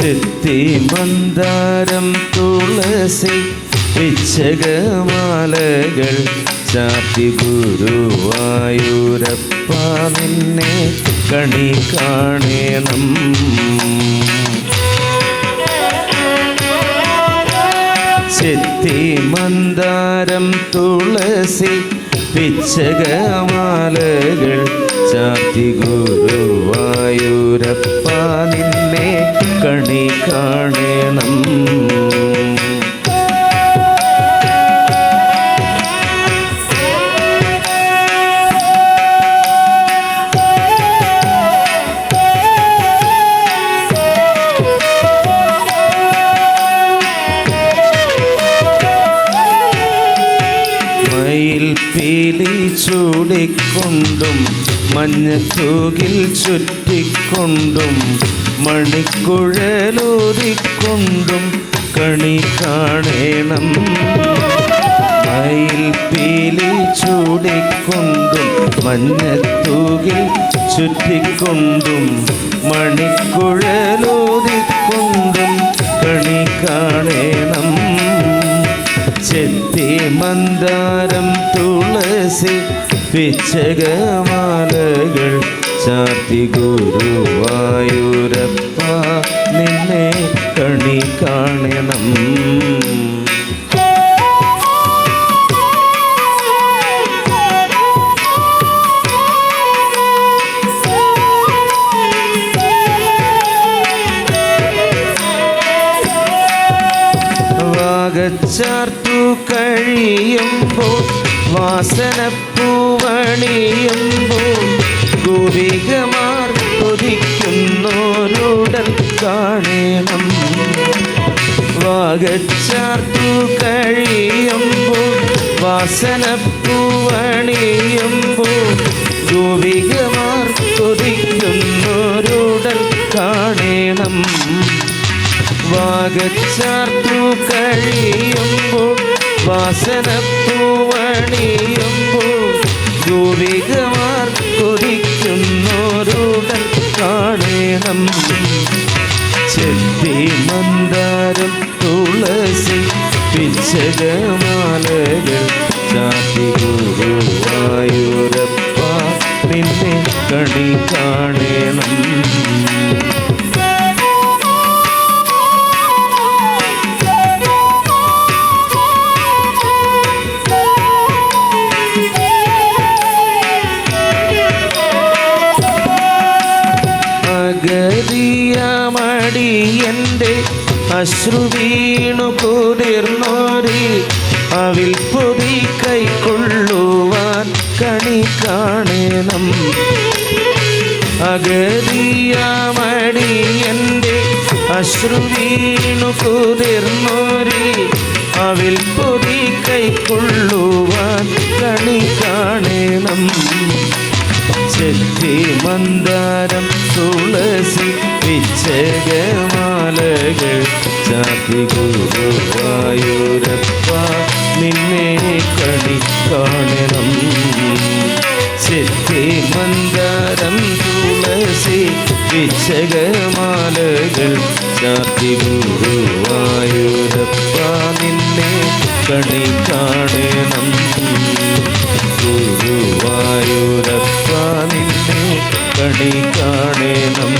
ചെത്തി മന്ദാരം തുളസി പിച്ചകമാലകൾ ചാത്തി ഗുരുവായൂരപ്പ നിന്നെ കണി കാണേണം. ചെത്തി മന്ദാരം തുളസി പിച്ചകമാലകൾ ചാത്തി ഗുരുവായൂരപ്പ നിന്നെ കണി കാണണം ചൂടിക്കൊണ്ടും മഞ്ഞത്തൂകിൽ ചുറ്റിക്കൊണ്ടും മണിക്കുഴലൂതിക്കൊണ്ടും കണി കാണേണം. മയിൽ ചൂടിക്കൊണ്ടും മഞ്ഞത്തൂകിൽ ചുറ്റിക്കൊണ്ടും മണിക്കുഴലൂതിക്കൊണ്ടും കണി കാണേണം. ചെത്തി മന്ദാരം തുളസി പിച്ചകമാലകൾ ചാത്തി ഗുരുവായൂരപ്പ വാഗച്ചാർത്തു കഴിയുമ്പോൾ വാസനപ്പൂവണിയുമ്പോൾ ഗോപികമാർ കൊതിക്കുന്നോരുടൽ കാണണം. വാഗച്ചാർത്തു കഴിയുമ്പോൾ വാസനപ്പൂവണിയുമ്പോൾ ഗോപികമാർ കൊതിക്കുന്നോരുടൽ കാണണം. വാഗച്ചാർത്തു കഴിയുമ്പോൾ വാസനപ്പൂവണിയുമ്പോൾ ഗോപികമാർ കൊതിക്കുന്നോരുടൻ കാണണം. ചെത്തി മന്ദാരം തുളസി പിച്ചകമാലകൾ ചാത്തി ഗുരുവായൂരപ്പ നിന്നെ കണി കാണണം. അശ്രു വീണു കുതിർന്നോരി അവിൽ പൊതി കൈക്കൊള്ളുവാൻ കണി കാണണം. അഗതിയമടിയന്റെ അശ്രു വീണു കുതിർന്നോരി അവിൽ പൊതി കൈക്കൊള്ളുവാൻ കണി കാണണം. ചെത്തി മന്ദാരം തുളസി ചാത്തി ഗുരുവായൂരപ്പ നിന്നെ കണി കാണണം ചെത്തി മന്ദാരം തുളസി വിശകമാലകൾ ചാത്തി ഗുരുവായൂരപ്പ നിന്നെ കണി കാണണം ഗുരുവായൂരപ്പ നിന്നെ കണി കാണണം